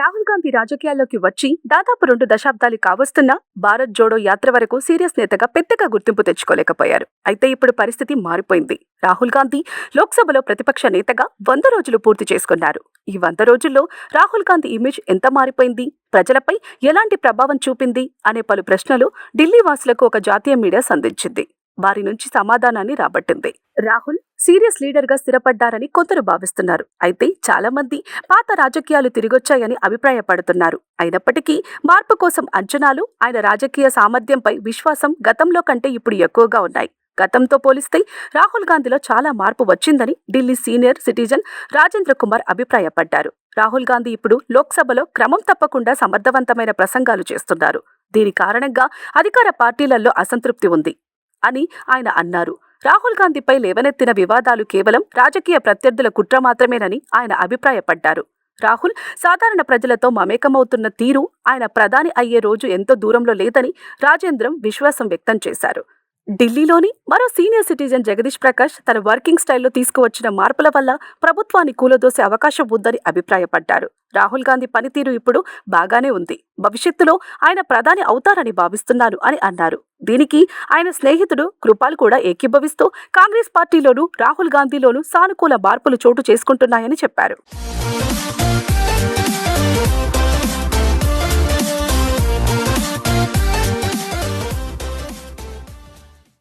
రాహుల్ గాంధీ రాజకీయాల్లోకి వచ్చి దాదాపు రెండు దశాబ్దాలు కావస్తున్నా భారత్ జోడో యాత్ర వరకు సీరియస్ నేతగా పెద్దగా గుర్తింపు తెచ్చుకోలేకపోయారు. అయితే ఇప్పుడు పరిస్థితి మారిపోయింది. రాహుల్ గాంధీ లోక్సభలో ప్రతిపక్ష నేతగా వంద రోజులు పూర్తి చేసుకున్నారు. ఈ వంద రోజుల్లో రాహుల్ గాంధీ ఇమేజ్ ఎంత మారిపోయింది? ప్రజలపై ఎలాంటి ప్రభావం చూపింది? అనే పలు ప్రశ్నలు ఢిల్లీ వాసులకు ఒక జాతీయ మీడియా సంధించింది. వారి నుంచి సమాధానాన్ని రాబట్టింది. రాహుల్ సీరియస్ లీడర్గా స్థిరపడ్డారని కొందరు భావిస్తున్నారు. అయితే చాలా మంది పాత రాజకీయాలు తిరిగొచ్చాయని అభిప్రాయపడుతున్నారు. అయినప్పటికీ మార్పు కోసం అంచనాలు ఆయన రాజకీయ సామర్థ్యంపై విశ్వాసం గతంలో కంటే ఇప్పుడు ఎక్కువగా ఉన్నాయి. గతంతో పోలిస్తే రాహుల్ గాంధీలో చాలా మార్పు వచ్చిందని ఢిల్లీ సీనియర్ సిటిజన్ రాజేంద్ర కుమార్ అభిప్రాయపడ్డారు. రాహుల్ గాంధీ ఇప్పుడు లోక్సభలో క్రమం తప్పకుండా సమర్థవంతమైన ప్రసంగాలు చేస్తున్నారు. దీని కారణంగా అధికార పార్టీలలో అసంతృప్తి ఉంది అని ఆయన అన్నారు. రాహుల్ గాంధీపై లేవనెత్తిన వివాదాలు కేవలం రాజకీయ ప్రత్యర్థుల కుట్ర మాత్రమేనని ఆయన అభిప్రాయపడ్డారు. రాహుల్ సాధారణ ప్రజలతో మమేకమవుతున్న తీరు ఆయన ప్రధాని అయ్యే రోజు ఎంతో దూరంలో లేదని రాజేంద్రం విశ్వాసం వ్యక్తం చేశారు. ఢిల్లీలోని మరో సీనియర్ సిటిజన్ జగదీష్ ప్రకాష్ తన వర్కింగ్ స్టైల్లో తీసుకువచ్చిన మార్పుల వల్ల ప్రభుత్వాన్ని కూలదోసే అవకాశం ఉందని అభిప్రాయపడ్డారు. రాహుల్ గాంధీ పనితీరు ఇప్పుడు బాగానే ఉంది. భవిష్యత్తులో ఆయన ప్రధాని అవుతారని భావిస్తున్నాను అని అన్నారు. దీనికి ఆయన స్నేహితుడు కృపాల్ కూడా ఏకీభవిస్తూ కాంగ్రెస్ పార్టీలోనూ రాహుల్ గాంధీలోనూ సానుకూల మార్పులు చోటు చేసుకుంటున్నాయని చెప్పారు.